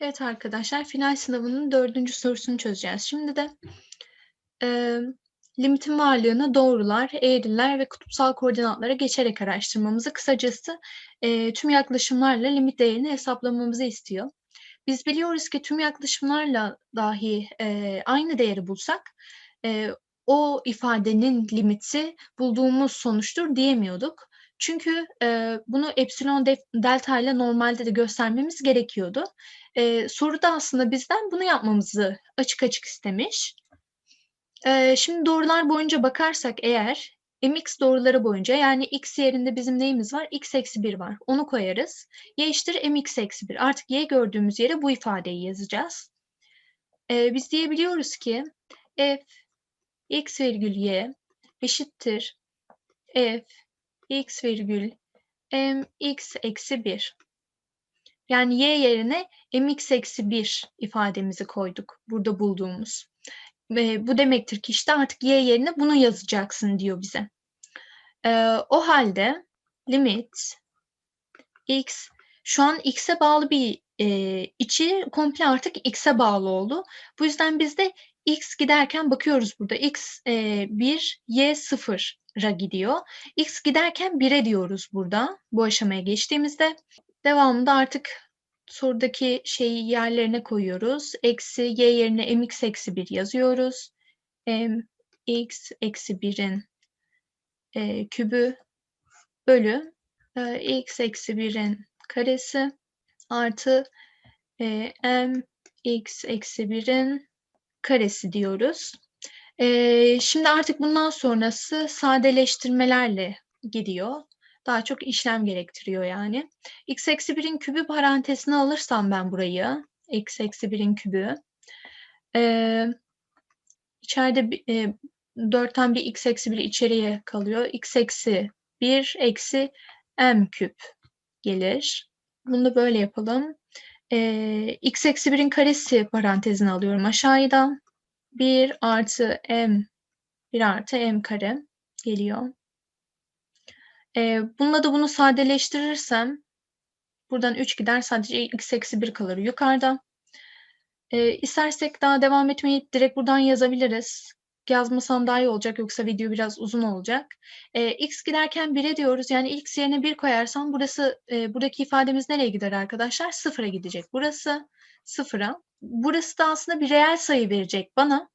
Evet arkadaşlar, final sınavının dördüncü sorusunu çözeceğiz. Şimdi de e, limitin varlığını doğrular, eğriler ve kutupsal koordinatlara geçerek araştırmamızı, kısacası e, tüm yaklaşımlarla limit değerini hesaplamamızı istiyor. Biz biliyoruz ki tüm yaklaşımlarla dahi e, aynı değeri bulsak, e, o ifadenin limiti bulduğumuz sonuçtur diyemiyorduk. Çünkü e, bunu epsilon delta ile normalde de göstermemiz gerekiyordu. E, soruda aslında bizden bunu yapmamızı açık açık istemiş. E, şimdi doğrular boyunca bakarsak eğer mx doğruları boyunca yani x yerinde bizim neyimiz var? x eksi 1 var. Onu koyarız. y eşittir mx eksi 1. Artık y gördüğümüz yere bu ifadeyi yazacağız. E, biz diyebiliyoruz ki f x virgül y eşittir f x virgül mx eksi 1. Yani y yerine mx eksi 1 ifademizi koyduk burada bulduğumuz. Ve bu demektir ki işte artık y yerine bunu yazacaksın diyor bize. Ee, o halde limit x şu an x'e bağlı bir e, içi komple artık x'e bağlı oldu. Bu yüzden biz de x giderken bakıyoruz burada. x e, 1, y 0'a gidiyor. x giderken 1'e diyoruz burada bu aşamaya geçtiğimizde. Devamında artık sorudaki şeyi yerlerine koyuyoruz. Eksi y yerine mx eksi 1 yazıyoruz. mx eksi 1'in e, kübü bölü e, x eksi 1'in karesi artı e, m x eksi 1'in karesi diyoruz. E, şimdi artık bundan sonrası sadeleştirmelerle gidiyor. Daha çok işlem gerektiriyor yani. x eksi 1'in kübü parantezine alırsam ben burayı. x eksi 1'in kübü. Ee, içeride e, 4'ten bir x eksi 1 içeriye kalıyor. x eksi 1 eksi m küp gelir. Bunu da böyle yapalım. Ee, x eksi 1'in karesi parantezine alıyorum aşağıdan. 1 artı m 1 artı m kare geliyor. E, bununla da bunu sadeleştirirsem buradan 3 gider sadece x eksi 1 kalır yukarıda. E, istersek daha devam etmeyi direkt buradan yazabiliriz. Yazmasam daha iyi olacak yoksa video biraz uzun olacak. E, x giderken 1'e diyoruz. Yani x yerine 1 koyarsam burası e, buradaki ifademiz nereye gider arkadaşlar? 0'a gidecek. Burası 0'a. Burası da aslında bir reel sayı verecek bana.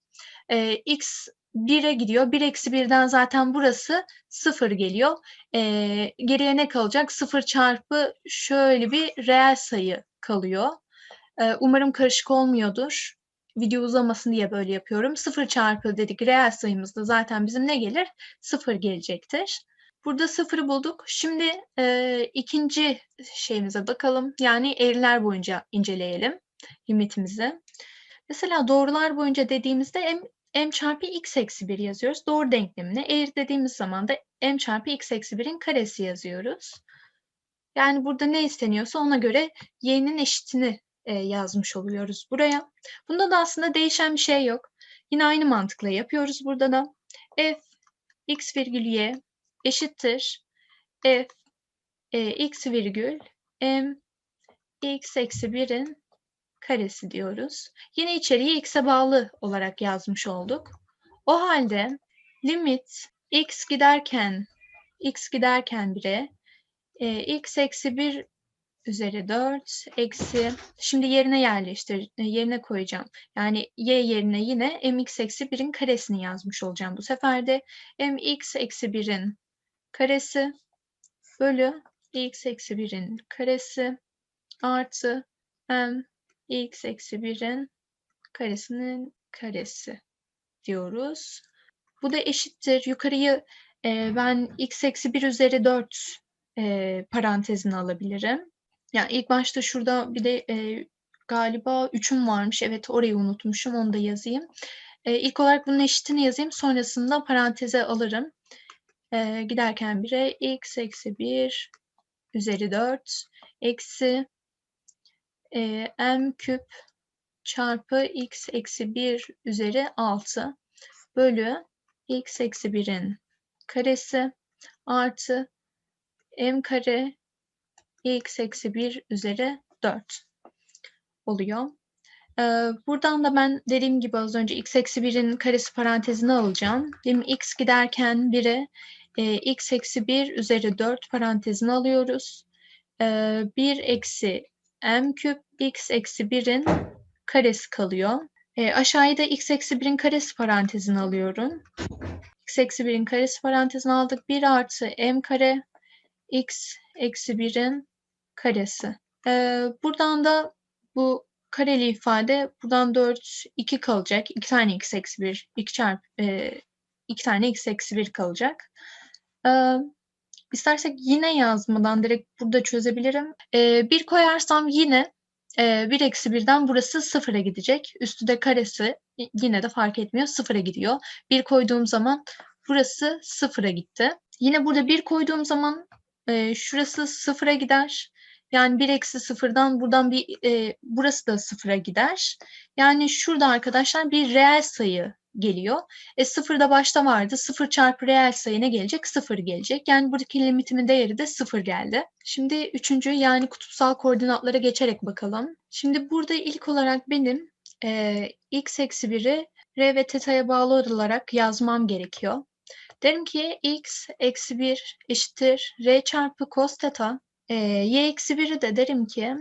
E, x 1'e gidiyor. 1 eksi 1'den zaten burası 0 geliyor. Ee, geriye ne kalacak? 0 çarpı şöyle bir reel sayı kalıyor. Ee, umarım karışık olmuyordur. Video uzamasın diye böyle yapıyorum. 0 çarpı dedik reel sayımızda zaten bizim ne gelir? 0 gelecektir. Burada 0'ı bulduk. Şimdi e, ikinci şeyimize bakalım. Yani eğriler boyunca inceleyelim limitimizi. Mesela doğrular boyunca dediğimizde m çarpı x eksi 1 yazıyoruz. Doğru denklemine eğri dediğimiz zaman da m çarpı x eksi 1'in karesi yazıyoruz. Yani burada ne isteniyorsa ona göre y'nin eşitini e, yazmış oluyoruz buraya. Bunda da aslında değişen bir şey yok. Yine aynı mantıkla yapıyoruz burada da. f x virgül y eşittir f e, x virgül m x eksi 1'in karesi diyoruz. Yine içeriği x'e bağlı olarak yazmış olduk. O halde limit x giderken x giderken 1'e e, x eksi 1 üzeri 4 eksi şimdi yerine yerleştir e, yerine koyacağım. Yani y yerine yine mx eksi 1'in karesini yazmış olacağım bu sefer de mx eksi 1'in karesi bölü x eksi 1'in karesi artı m x eksi 1'in karesinin karesi diyoruz. Bu da eşittir. Yukarıyı e, ben x eksi 1 üzeri 4 e, parantezine alabilirim. Yani ilk başta şurada bir de e, galiba 3'üm varmış. Evet orayı unutmuşum. Onu da yazayım. E, ilk olarak bunun eşitini yazayım. Sonrasında paranteze alırım. E, giderken 1'e x eksi 1 üzeri 4 eksi e, m küp çarpı x eksi 1 üzeri 6 bölü x eksi 1'in karesi artı m kare x eksi 1 üzeri 4. oluyor. Eee, buradan da ben dediğim gibi az önce x eksi 1'in karesi parantezine alacağım. Lim x giderken 1'e eee, x eksi 1 üzeri 4 parantezine alıyoruz. Eee, 1 eksi m küp x eksi 1'in karesi kalıyor. Eee, aşağıya da x eksi 1'in karesi parantezine alıyorum. x eksi 1'in karesi parantezine aldık. 1 artı m kare x eksi 1'in karesi. Eee, buradan da bu kareli ifade buradan 4, 2 kalacak. 2 tane x eksi 1, 2 çarpı e, 2 tane x eksi 1 kalacak. Ee, istersek yine yazmadan direkt burada çözebilirim. Ee, 1 koyarsam yine e, 1 eksi 1'den burası sıfıra gidecek. Üstü de karesi yine de fark etmiyor sıfıra gidiyor. 1 koyduğum zaman burası sıfıra gitti. Yine burada 1 koyduğum zaman e, şurası sıfıra gider. Yani 1 eksi sıfırdan buradan bir e, burası da sıfıra gider. Yani şurada arkadaşlar bir reel sayı geliyor. E sıfır da başta vardı. Sıfır çarpı reel sayı ne gelecek? Sıfır gelecek. Yani buradaki limitimin değeri de sıfır geldi. Şimdi üçüncü yani kutupsal koordinatlara geçerek bakalım. Şimdi burada ilk olarak benim e, x eksi 1'i r ve teta'ya bağlı olarak yazmam gerekiyor. Derim ki x eksi 1 eşittir r çarpı cos teta e, y eksi 1'i de derim ki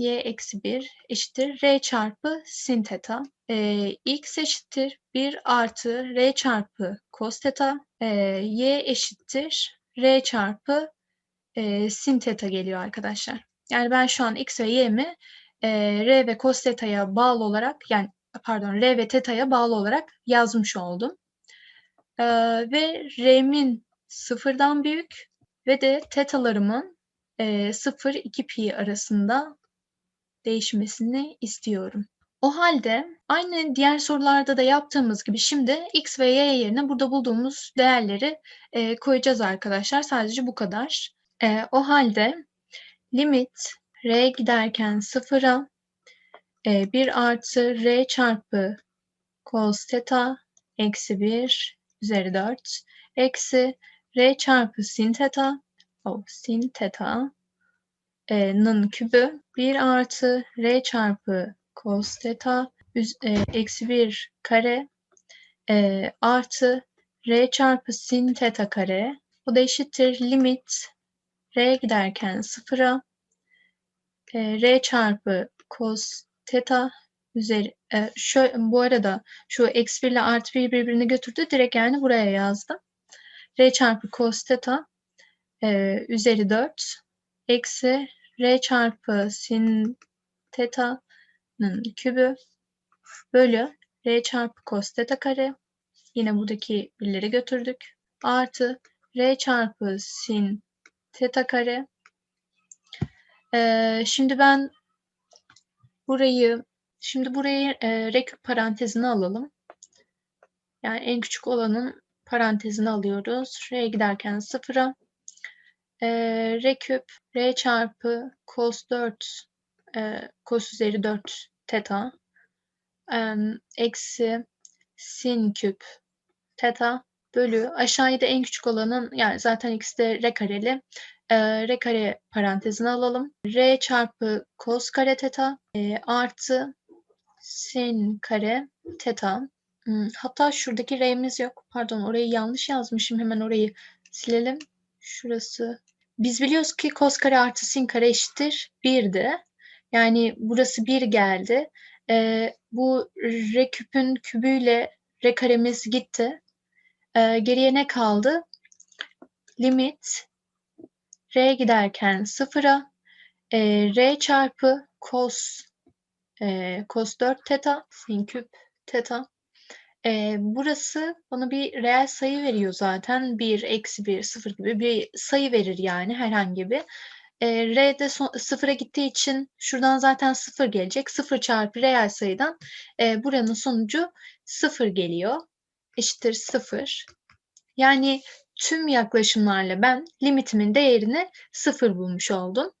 y eksi 1 eşittir r çarpı sin teta. E, x eşittir 1 artı r çarpı cos teta. E, y eşittir r çarpı e, sin teta geliyor arkadaşlar. Yani ben şu an x ve y'mi e, r ve cos teta'ya bağlı olarak yani pardon r ve teta'ya bağlı olarak yazmış oldum. E, ve r'min sıfırdan büyük ve de tetalarımın 0-2 pi arasında değişmesini istiyorum. O halde aynı diğer sorularda da yaptığımız gibi şimdi x ve y yerine burada bulduğumuz değerleri e, koyacağız arkadaşlar. Sadece bu kadar. E, o halde limit r giderken 0'a e, 1 artı r çarpı cos theta eksi 1 üzeri 4 eksi r çarpı sin theta o sin teta'nın kübü 1 artı r çarpı cos theta e, eksi 1 kare e, artı r çarpı sin theta kare o da eşittir limit r giderken sıfıra e, r çarpı cos theta üzeri e, şöyle, bu arada şu eksi 1 ile artı 1 birbirini götürdü direkt yani buraya yazdım. r çarpı cos theta e, üzeri 4 eksi r çarpı sin teta'nın kübü bölü r çarpı cos teta kare. Yine buradaki birleri götürdük. Artı r çarpı sin teta kare. Ee, şimdi ben burayı şimdi burayı e, r küp parantezine alalım. Yani en küçük olanın parantezine alıyoruz. R giderken sıfıra e, r küp r çarpı cos 4 e, cos üzeri 4 teta e, eksi sin küp teta bölü aşağıda en küçük olanın yani zaten x de r kareli e, r kare parantezine alalım. r çarpı cos kare teta e, artı sin kare teta hmm, hatta şuradaki r'miz yok. Pardon orayı yanlış yazmışım. Hemen orayı silelim. Şurası biz biliyoruz ki cos kare artı sin kare eşittir 1'di. Yani burası 1 geldi. Ee, bu r küpün kübüyle r karemiz gitti. Ee, geriye ne kaldı? Limit r giderken sıfıra e, r çarpı cos e, cos 4 teta sin küp teta e, burası bana bir reel sayı veriyor zaten. 1, eksi 1, 0 gibi bir sayı verir yani herhangi bir. E, R de sıfıra gittiği için şuradan zaten 0 gelecek. 0 çarpı reel sayıdan e, buranın sonucu 0 geliyor. Eşittir 0. Yani tüm yaklaşımlarla ben limitimin değerini 0 bulmuş oldum.